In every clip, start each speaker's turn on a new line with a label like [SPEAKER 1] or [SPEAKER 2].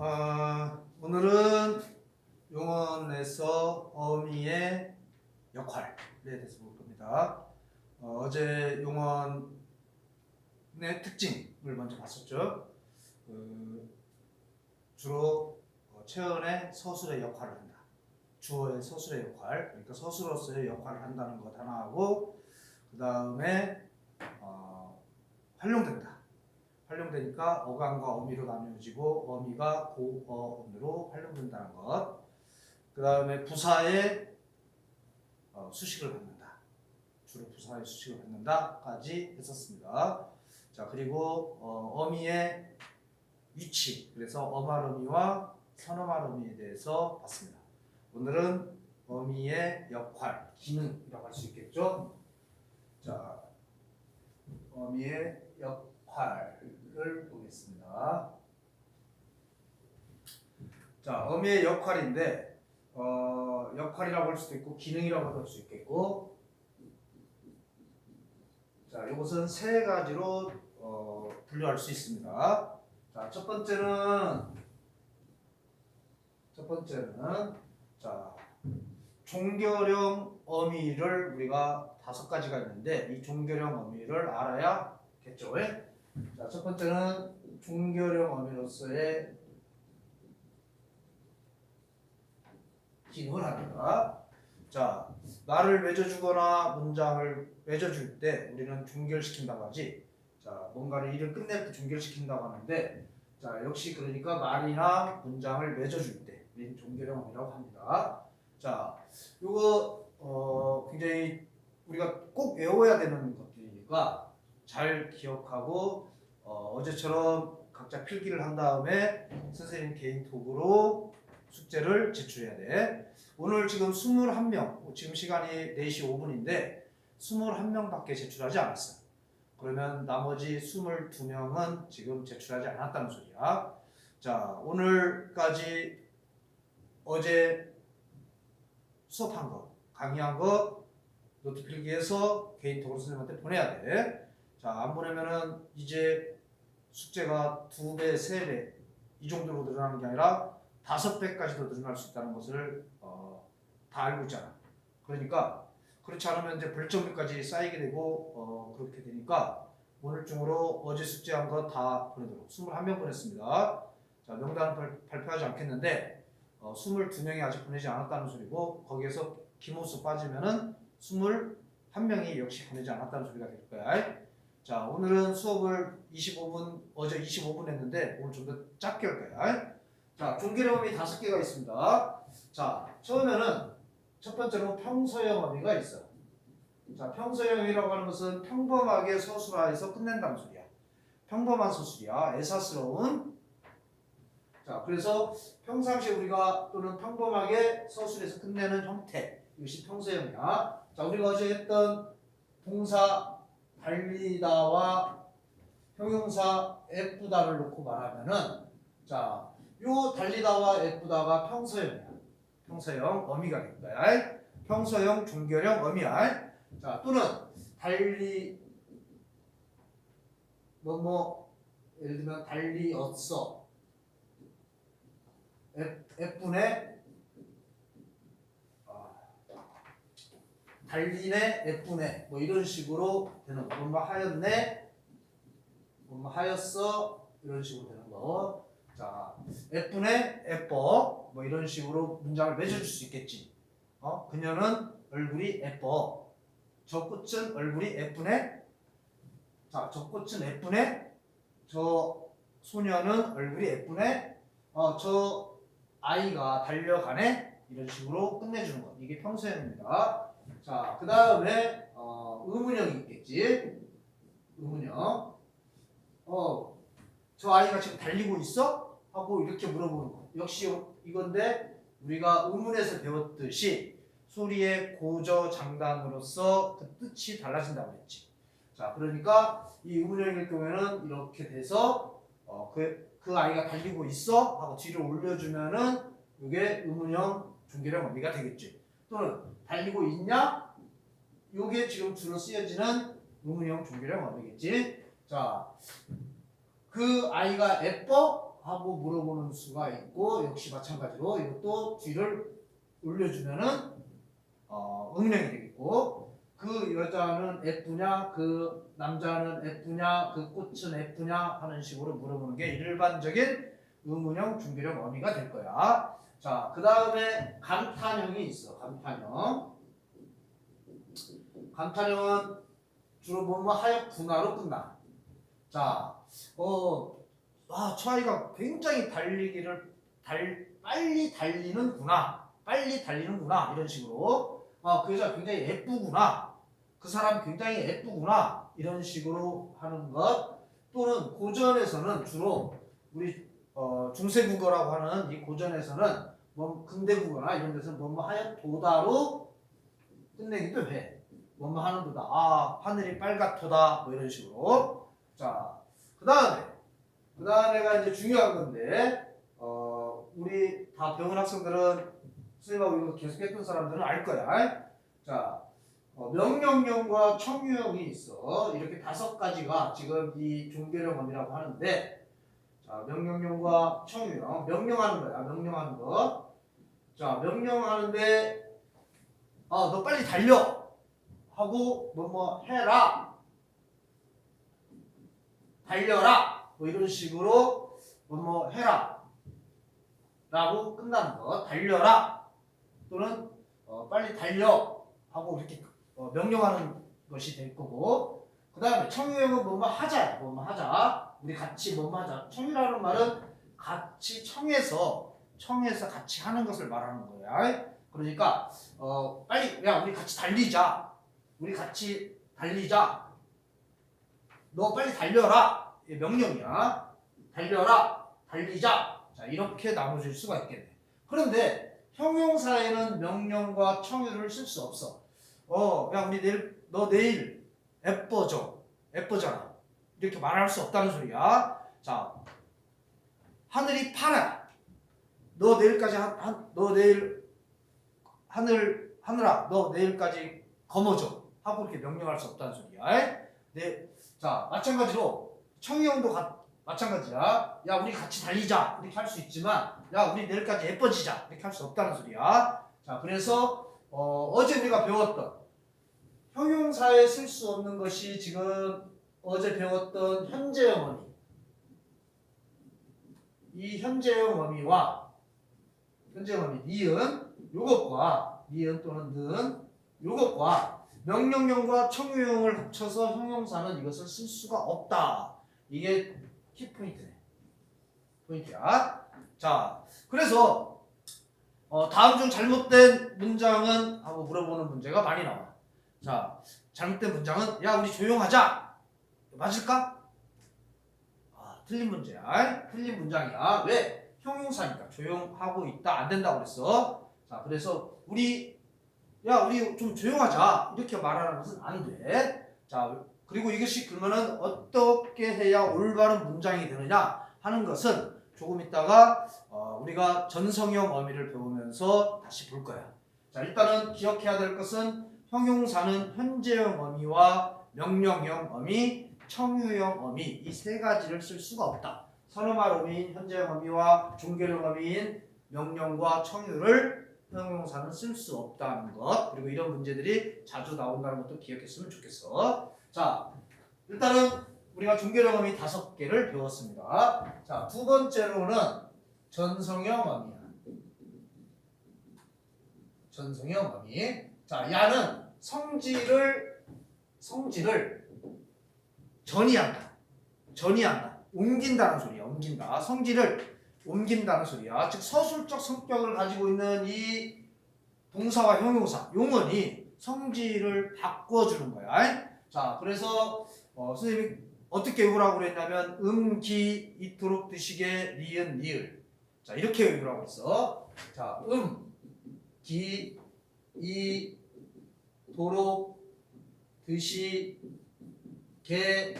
[SPEAKER 1] 아, 오늘은 용언에서 어미의 역할에 대해서 볼 겁니다. 어, 어제 용언의 특징을 먼저 봤었죠. 그, 주로 어, 체언의 서술의 역할을 한다. 주어의 서술의 역할, 그러니까 서술로서의 역할을 한다는 것 하나 하고, 그 다음에 어, 활용된다. 활용되니까 어감과 어미로 나뉘어지고 어미가 고어음으로 활용된다는 것. 그 다음에 부사의 어, 수식을 갖는다. 주로 부사의 수식을 갖는다까지 했었습니다. 자 그리고 어, 어미의 위치 그래서 어말어미와 선어말어미에 대해서 봤습니다. 오늘은 어미의 역할, 기능이라고 할 수 있겠죠. 자 어미의 역할 을 보겠습니다. 자, 어미의 역할인데 어, 역할이라고 할 수도 있고 기능이라고 할 수 있겠고 자, 이것은 세 가지로 어, 분류할 수 있습니다. 자, 첫 번째는 첫 번째는 자, 종결형 어미를 우리가 다섯 가지가 있는데 이 종결형 어미를 알아야겠죠. 왜? 자, 첫 번째는 종결형 어미로서의 기능을 합니다. 자, 말을 맺어주거나 문장을 맺어줄 때 우리는 종결시킨다고 하지. 자, 뭔가를 일을 끝낼 때 종결시킨다고 하는데, 자, 역시 그러니까 말이나 문장을 맺어줄 때 우리는 종결형 어미라고 합니다. 자, 요거 어, 굉장히 우리가 꼭 외워야 되는 것들이니까 잘 기억하고 어, 어제처럼 각자 필기를 한 다음에 선생님 개인 톡으로 숙제를 제출해야 돼. 오늘 지금 21명, 지금 시간이 4시 5분인데 21명밖에 제출하지 않았어. 그러면 나머지 22명은 지금 제출하지 않았다는 소리야. 자, 오늘까지 어제 수업한 거, 강의한 거 노트 필기해서 개인톡으로 선생님한테 보내야 돼. 자, 안 보내면은 이제 숙제가 두 배, 세 배 이 정도로 늘어나는 게 아니라 다섯 배까지도 늘어날 수 있다는 것을 어, 다 알고 있잖아. 그러니까 그렇지 않으면 이제 벌점까지 쌓이게 되고 어, 그렇게 되니까 오늘 중으로 어제 숙제한 거 다 보내도록 21명 보냈습니다. 자, 명단은 발, 발표하지 않겠는데 어, 22명이 아직 보내지 않았다는 소리고 거기에서 김호수 빠지면은 21명이 역시 보내지 않았다는 소리가 될 거야. 자, 오늘은 수업을 25분 어제 25분 했는데 오늘 좀 더 짧게 할 거야. 자, 어미 다섯 개가 있습니다. 자, 처음에는 첫 번째로 평소형 어미가 있어. 자, 평소형이라고 하는 것은 평범하게 서술화해서 끝낸다는 소리야. 평범한 서술이야. 애사스러운. 자, 그래서 평상시에 우리가 또는 평범하게 서술해서 끝내는 형태. 이것이 평소형이야. 자, 우리가 어제 했던 동사 달리다와 형용사 예쁘다를 놓고 말하면은 자, 요 달리다와 예쁘다가 평소형이야. 평소형 어미가 될 거야. 평소형 종결형 어미야. 자, 또는 달리 뭐뭐 예를 들면 달리었어. 예- 예쁘네. 아, 달리네, 예쁘네. 뭐 이런 식으로 되는 거. 뭔가 하였네. 뭔가 하였어. 이런 식으로 되는 거. 자, 예쁘네, 예뻐. 뭐 이런 식으로 문장을 맺어줄 수 있겠지. 어? 그녀는 얼굴이 예뻐. 저 꽃은 얼굴이 예쁘네. 자, 저 꽃은 예쁘네. 저 소녀는 얼굴이 예쁘네. 어, 저 아이가 달려가네. 이런 식으로 끝내주는 것. 이게 평소형입니다. 자, 그 다음에 어, 의문형이 있겠지. 의문형. 어, 저 아이가 지금 달리고 있어? 하고 이렇게 물어보는 거. 역시 이건데 우리가 의문에서 배웠듯이 소리의 고저 장단으로서 그 뜻이 달라진다고 했지. 자, 그러니까 이 의문형일 경우에는 이렇게 돼서 어, 그, 그 아이가 달리고 있어? 하고 뒤를 올려주면은 이게 의문형 종결형 어미가 되겠지. 또는 달리고 있냐? 이게 지금 주로 쓰여지는 의문형 종결형 어미겠지. 자, 그 아이가 예뻐? 하고 물어보는 수가 있고 역시 마찬가지로 이것도 뒤를 올려주면은 어, 응명이 되겠고 그 여자는 F냐 그 남자는 F냐 그 꽃은 F냐 하는 식으로 물어보는 게 일반적인 의문형 중개령 어미가 될 거야. 자, 그 다음에 감탄형이 있어. 감탄형. 감탄형은 주로 뭐뭐 하역 분화로 끝나. 자, 어, 아, 저 아이가 굉장히 달리기를 달, 빨리 달리는구나. 빨리 달리는구나. 이런 식으로. 아, 그 여자 굉장히 예쁘구나. 그 사람 굉장히 예쁘구나. 이런 식으로 하는 것. 또는 고전에서는 주로 우리 어, 중세국어라고 하는 이 고전에서는 뭐 근대국어나 이런 데서 뭐뭐 하여 도다로 끝내기도 해. 뭐뭐 하는 도다. 아 하늘이 빨갛도다. 뭐 이런 식으로. 자, 그 다음에 그 다음에가 이제 중요한 건데 어, 우리 다 병원 학생들은 선생님하고 이거 계속 했던 사람들은 알 거야. 자, 어, 명령형과 청유형이 있어. 이렇게 다섯 가지가 지금 이 종교령험이라고 하는데 자, 명령형과 청유형. 명령하는 거야. 명령하는 거. 자, 명령하는데 아, 너 빨리 달려. 하고 뭐 뭐 해라. 달려라. 뭐 이런 식으로 뭐 뭐 해라. 라고 끝나는 거. 달려라. 또는 어, 빨리 달려. 하고 이렇게 어, 명령하는 것이 될 거고. 그 다음에 청유형은 뭐뭐 하자. 뭐뭐 하자. 우리 같이 뭐뭐 하자. 청유라는 말은 같이 청해서 청해서 같이 하는 것을 말하는 거야. 그러니까 어 빨리 야 우리 같이 달리자. 우리 같이 달리자. 너 빨리 달려라. 명령이야. 달려라. 달리자. 자 이렇게 나눠질 수가 있겠네. 그런데 형용사에는 명령과 청유를 쓸 수 없어. 어, 야 우리 내일 너 내일 예뻐져. 예뻐져라. 이렇게 말할 수 없다는 소리야. 자, 하늘이 파라. 너 내일까지 한, 한, 너 내일 하늘 하늘아, 너 내일까지 검어져. 하고 이렇게 명령할 수 없다는 소리야. 네, 자 마찬가지로 청유형도 가, 마찬가지야. 야 우리 같이 달리자 이렇게 할 수 있지만, 야 우리 내일까지 예뻐지자 이렇게 할 수 없다는 소리야. 자 그래서 어, 어제 우리가 배웠던 형용사에 쓸 수 없는 것이 지금 어제 배웠던 현재형 어미. 이 현재형 어미와 현재형 어미 니은 요것과 니은 또는 는 요것과 명령형과 청유형을 합쳐서 형용사는 이것을 쓸 수가 없다. 이게 키포인트네. 포인트야. 자, 그래서 어, 다음 중 잘못된 문장은 하고 물어보는 문제가 많이 나와. 자, 잘못된 문장은 야 우리 조용하자. 맞을까? 아, 틀린 문제야. 틀린 문장이야. 왜? 형용사니까 조용하고 있다 안 된다고 그랬어. 자, 그래서 우리 야 우리 좀 조용하자 이렇게 말하는 것은 안 돼. 자, 그리고 이것이 그러면은 어떻게 해야 올바른 문장이 되느냐 하는 것은 조금 있다가 어, 우리가 전성형 어미를 배우면서 다시 볼 거야. 자, 일단은 기억해야 될 것은 형용사는 현재형 어미와 명령형 어미, 청유형 어미 이 세 가지를 쓸 수가 없다. 선어말 어미인 현재형 어미와 종결형 어미인 명령과 청유를 형용사는 쓸 수 없다는 것 그리고 이런 문제들이 자주 나온다는 것도 기억했으면 좋겠어. 자, 일단은 우리가 종결형 어미 다섯 개를 배웠습니다. 자, 두 번째로는 전성형 어미야. 전성형 어미. 자, 야는 성질을 성질을 전이한다. 전이한다. 옮긴다는 소리야. 옮긴다. 성질을 옮긴다는 소리야. 즉 서술적 성격을 가지고 있는 이 동사와 형용사, 용언이 성질을 바꿔주는 거야. 자, 그래서 어, 선생님이 어떻게 외우라고 그랬냐면 음, 기, 이토록 드시게, 니은, 니을. 자, 이렇게 외우라고 했어. 자, 음, 기, 이, 도록, 드시, 게,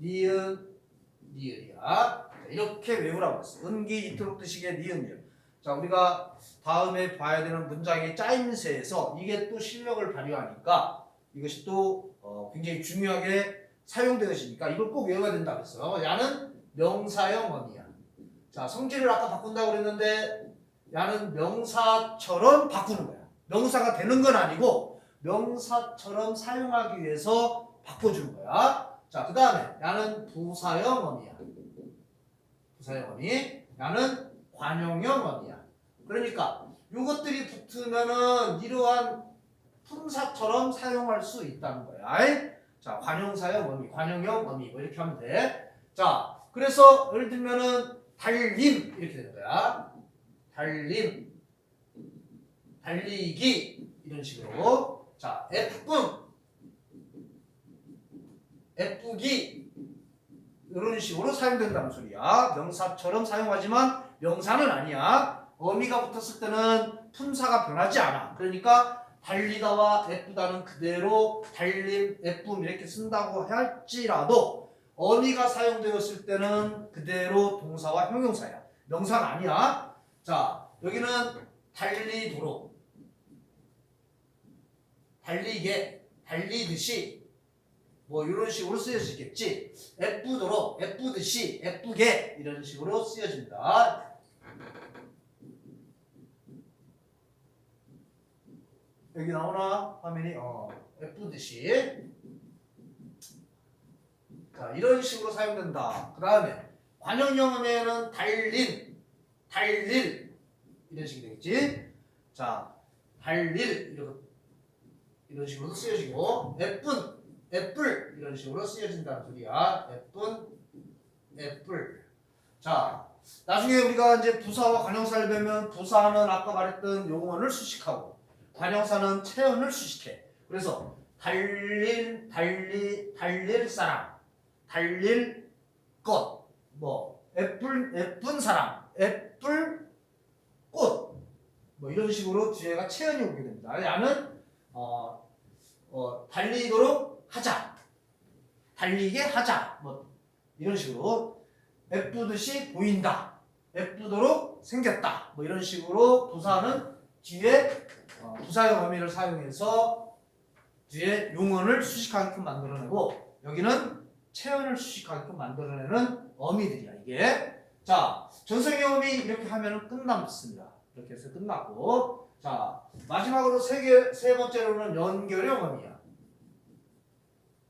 [SPEAKER 1] 니은, 니을이야. 자, 이렇게 외우라고 했어. 은기, 이토록 드시게, 니은, 니을. 자, 우리가 다음에 봐야 되는 문장의 짜임새에서 이게 또 실력을 발휘하니까 이것이 또 어, 굉장히 중요하게 사용되어지니까 이걸 꼭 외워야 된다 그랬어. 야는 명사형 어미야. 자, 성질을 아까 바꾼다고 그랬는데 야는 명사처럼 바꾸는 거야. 명사가 되는 건 아니고 명사처럼 사용하기 위해서 바꿔주는 거야. 자, 그 다음에 야는 부사형 어미야. 부사형 어미. 야는 관용형 어미야. 그러니까 요것들이 붙으면은 이러한 품사처럼 사용할 수 있다는 거야. 자, 관용사형 어미, 관용형 어미 뭐 이렇게 하면 돼. 자, 그래서 예를 들면은 달림 이렇게 되는 거야. 달림, 달리기 이런 식으로. 자, 예쁨, 예쁘기 이런 식으로 사용된다는 소리야. 명사처럼 사용하지만 명사는 아니야. 어미가 붙었을 때는 품사가 변하지 않아. 그러니까 달리다와 예쁘다는 그대로 달림, 예쁨 이렇게 쓴다고 할지라도 어미가 사용되었을 때는 그대로 동사와 형용사야. 명사가 아니야. 자, 여기는 달리도록, 달리게, 달리듯이 뭐 이런 식으로 쓰여지겠지. 예쁘도록, 예쁘듯이, 예쁘게 이런 식으로 쓰여진다. 여기 나오나 화면이 어 예쁘듯이 자 이런 식으로 사용된다. 그 다음에 관용형에는 달린, 달릴 이런 식이 되겠지. 자 달릴 이런 이런 식으로 쓰여지고 예쁜, 예쁠 이런 식으로 쓰여진다는 소리야. 예쁜, 예쁠. 자 나중에 우리가 이제 부사와 관용사를 배우면 부사는 아까 말했던 용어를 수식하고 관용사는 체언을 수식해. 그래서 달릴, 달리, 달릴 사람, 달릴 것, 뭐 예쁜, 예쁜 사람, 예쁠 꽃, 뭐 이런 식으로 뒤에가 체언이 오게 됩니다. 야는 어, 어, 달리도록 하자, 달리게 하자, 뭐 이런 식으로 예쁘듯이 보인다, 예쁘도록 생겼다, 뭐 이런 식으로 부사는 뒤에 어, 부사형 어미를 사용해서 뒤에 용언을 수식하게끔 만들어내고 여기는 체언을 수식하게끔 만들어내는 어미들이야 이게. 자 전성형 어미 이렇게 하면 끝났습니다. 이렇게 해서 끝났고. 자 마지막으로 세, 개, 세 번째로는 연결형 어미야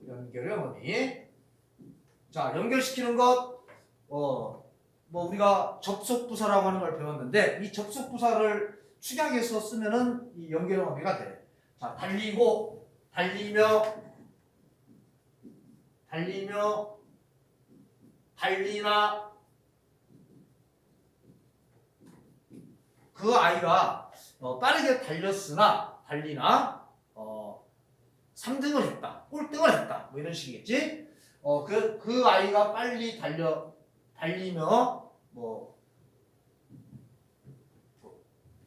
[SPEAKER 1] 연결형 어미 자 연결시키는 것. 어, 뭐 우리가 접속부사라고 하는 걸 배웠는데 이 접속부사를 축약해서 쓰면은 이 연결형 어미가 돼. 자, 달리고, 달리며, 달리며, 달리나, 그 아이가 어, 빠르게 달렸으나, 달리나, 어, 3등을 했다, 꼴등을 했다, 뭐 이런 식이겠지? 어, 그, 그 아이가 빨리 달려, 달리며, 뭐,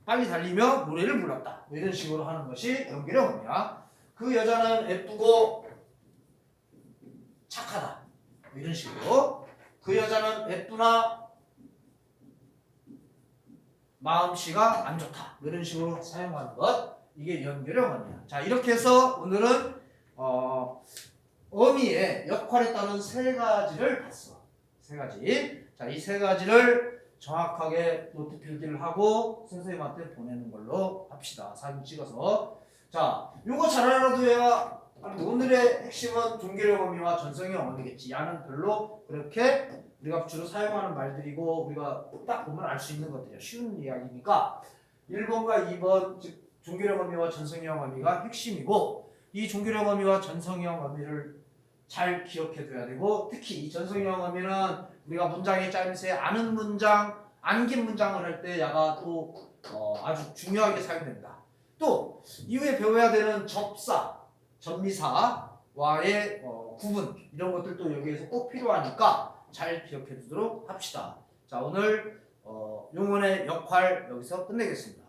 [SPEAKER 1] 빨리 달리며 노래를 불렀다. 뭐 이런 식으로 하는 것이 연기력입니다. 그 여자는 예쁘고 착하다. 뭐 이런 식으로. 그 여자는 예쁘나 마음씨가 안 좋다. 뭐 이런 식으로 사용하는 것. 이게 연결형어미야. 자, 이렇게 해서 오늘은 어, 어미의 역할에 따른 세 가지를 봤어. 세 가지. 자, 이 세 가지를 정확하게 노트 필기를 하고 선생님한테 보내는 걸로 합시다. 사진 찍어서. 자, 요거 잘 알아둬야 오늘의 핵심은 종결형 어미와 전성형 어미겠지. 야는 별로 그렇게 우리가 주로 사용하는 말들이고 우리가 딱 보면 알 수 있는 것들이야. 쉬운 이야기니까 1번과 2번 즉 종결형 어미와 전성형 어미가 핵심이고 이 종결형 어미와 전성형 어미를 잘 기억해 둬야 되고 특히 이 전성형 어미는 우리가 문장의 짜임새 아는 문장, 안 긴 문장을 할 때 야가 또 어, 아주 중요하게 사용된다. 또 이후에 배워야 되는 접사, 전미사와의 어, 구분 이런 것들도 여기에서 꼭 필요하니까 잘 기억해 두도록 합시다. 자 오늘 어, 용언의 역할 여기서 끝내겠습니다.